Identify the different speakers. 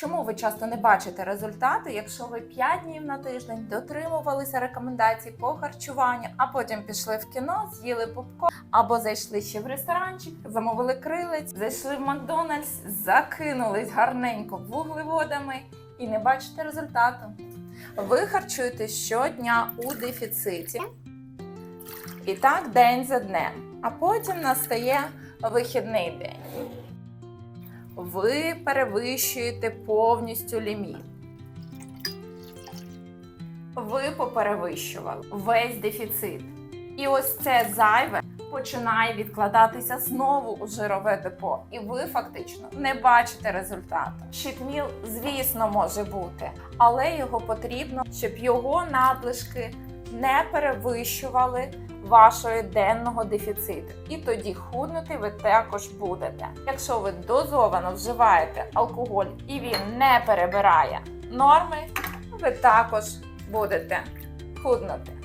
Speaker 1: Чому ви часто не бачите результати, якщо ви 5 днів на тиждень дотримувалися рекомендацій по харчуванню, а потім пішли в кіно, з'їли попкорн, або зайшли ще в ресторанчик, замовили крилець, зайшли в Макдональдс, закинулись гарненько вуглеводами і не бачите результату. Ви харчуєтесь щодня у дефіциті. І так день за днем. А потім настає вихідний день. Ви перевищуєте повністю ліміт. Ви поперевищували весь дефіцит. І ось це зайве починає відкладатися знову у жирове депо, і ви фактично не бачите результату. Щитміл, звісно, може бути, але його потрібно, щоб його надлишки не перевищували вашого денного дефіциту. І тоді худнути ви також будете. Якщо ви дозовано вживаєте алкоголь і він не перебирає норми, ви також будете худнути.